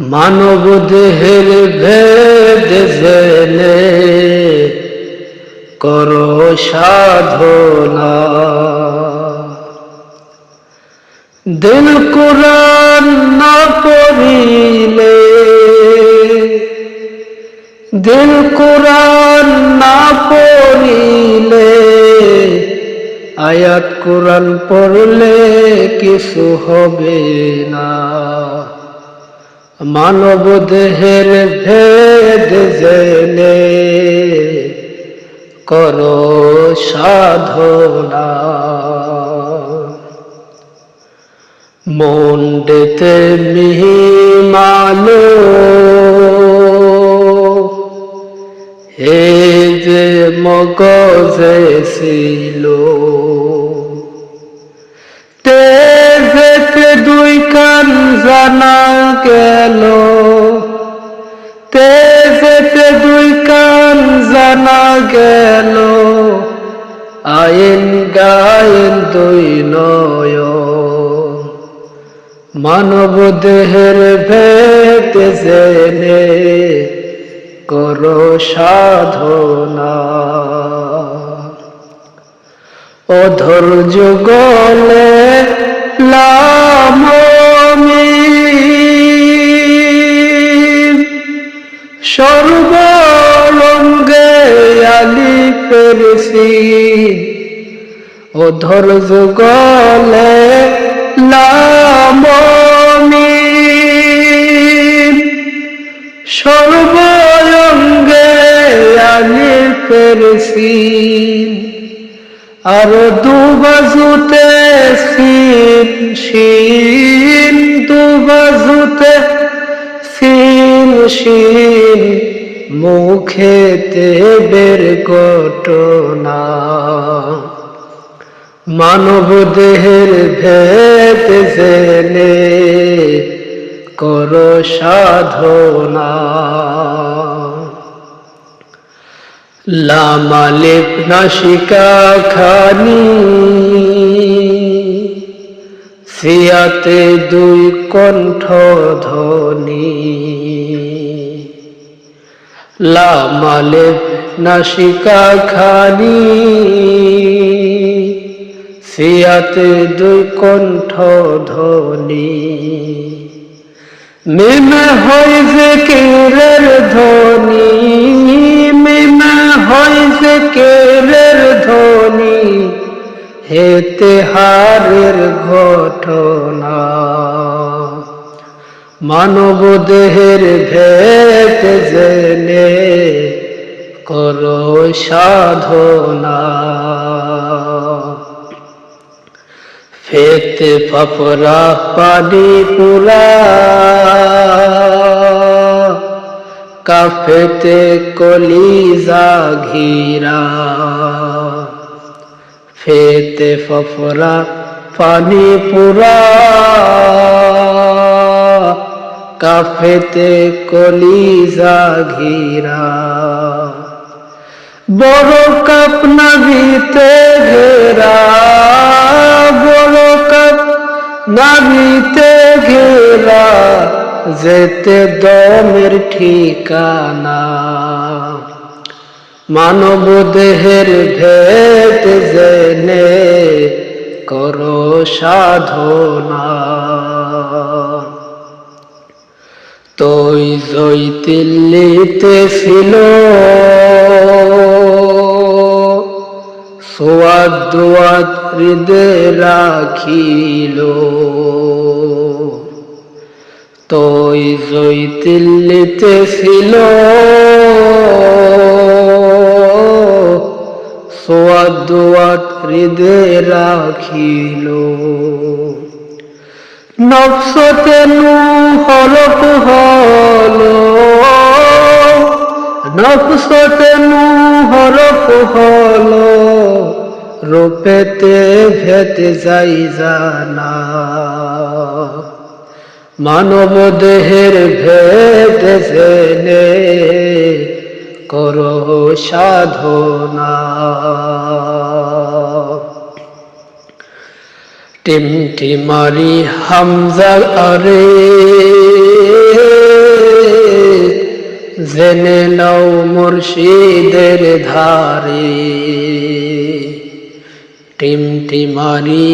মানব দেহের ভেদ জেনে করো সাধনা। দিল কোরআন না পড়িলে দিল কোরআন না পড়িলে, আয়াত কোরআন পড়লে কিছু হবে না। মানব দেহের ভেদ জেনে করো সাধনা। মন্ডেতে মিহি মিহিমালো হে যে মগজে ছিল। গায়েন দুই নয় মানব দেহের ভেদ জেনে করো সাধনা। অধৈর্য গলে লামমি সর্বরঙ্গে আলি পেরেছি অধৈর্য যুগলে লামমি সর্বরঙ্গে আলি পেরেছি আর দুবাজুতে সিন শিন দুবাজুতে সিন শিন মুখেতে বের ঘটনা। মানব দেহের ভেদ জেনে করো সাধনা। লামালিপ নাসিকা খানি, সিয়াতে দুই কণ্ঠ ধ্বনি। লামালিপ নাসিকা খানি সিয়াতে দুই কণ্ঠ ধ্বনি। মিমে হয় যে কেরের ধ্বনি, মিমে হয় যে কেরের ধ্বনি। হেতে হারের ঘটনা। মানব দেহের ভেদ জেনে করো সাধনা। ফেতে ফপরা পানি পুরা কাফেতে কলিজা ঘিরা ফেতে ফফরা পানি পুরা কাফেতে কলিজা ঘিরা বড় কাপ নাভিতে যেতে দমের ঠিকানা। মানব দেহের ভেদ জেনে করো সাধনা। তৈ জৈতিল্লিতে ছিল। সোয়াদ দোয়াদ হৃদে রাখিল। তৈ জৈতিল্লিতে ছিল। সোয়াদ দোয়াদ হৃদে রাখিল। নফসতে নু হলক হল। নফসতে নু হরক হল। রূপেতে ভেতে যাই জানা। মানব দেহের ভেদ জেনে করো সাধনা। টিমটিমারি হামজা, আরে জেনে নাও মুর্শিদের ধারে। টিমটিমারি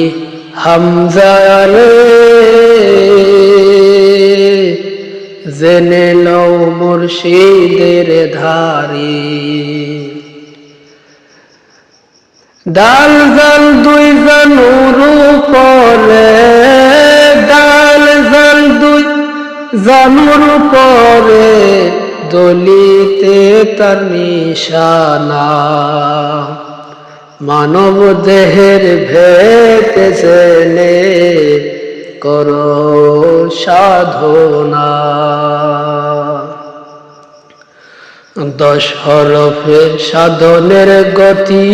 হামজারে জেনে নাও মুর্শিদের ধারে। ডাল জাল দুই জানুর পরে ডাল জাল দুই জানুর পরে দলিতে তার নিশানা। মানব দেহের ভেদ জেনে কর সাধনা। দশ হরফে সাধনের গতি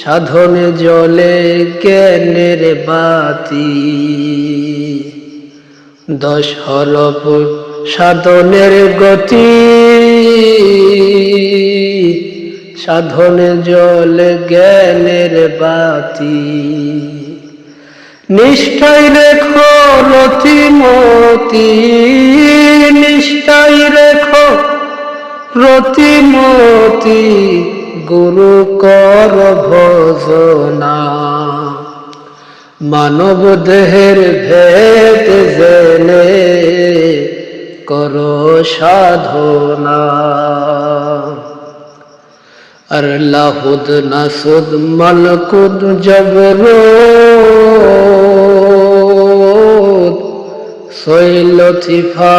সাধনে জলে জ্ঞানের বাতি। দশ হরফ সাধনের গতি সাধনে জলে জ্ঞানের বাতি। নিষ্ঠাই রেখো রতিমতি নিষ্ঠাই রেখো রতিমতি গুরু কর ভজনা। মানব দেহের ভেদ জেনে কর সাধনা। আর লাহুদ নাসুদ মালকুদ জবরোদ সৈল থিফা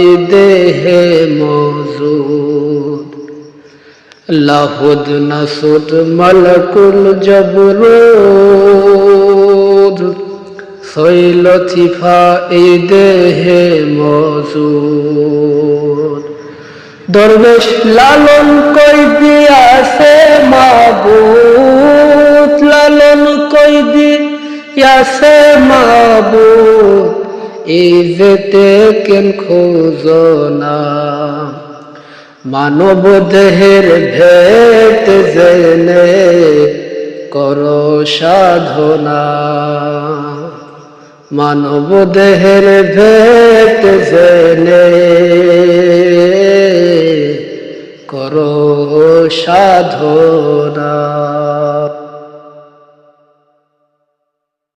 এই দেহে মজুদ। লাহুদ নাসুদ মালকুল জবরোদ সৈল থিফা এই দেহে মজুদ। দরবেশ লালন কই দিয়াছে মাবুত? লালন কই দিয়াছে মাবুত? এই যেতে কেন খোঁজনা মানব দেহের ভেদ জেনে কর সাধনা। মানব দেহের ভেদ জেনে সাধনা।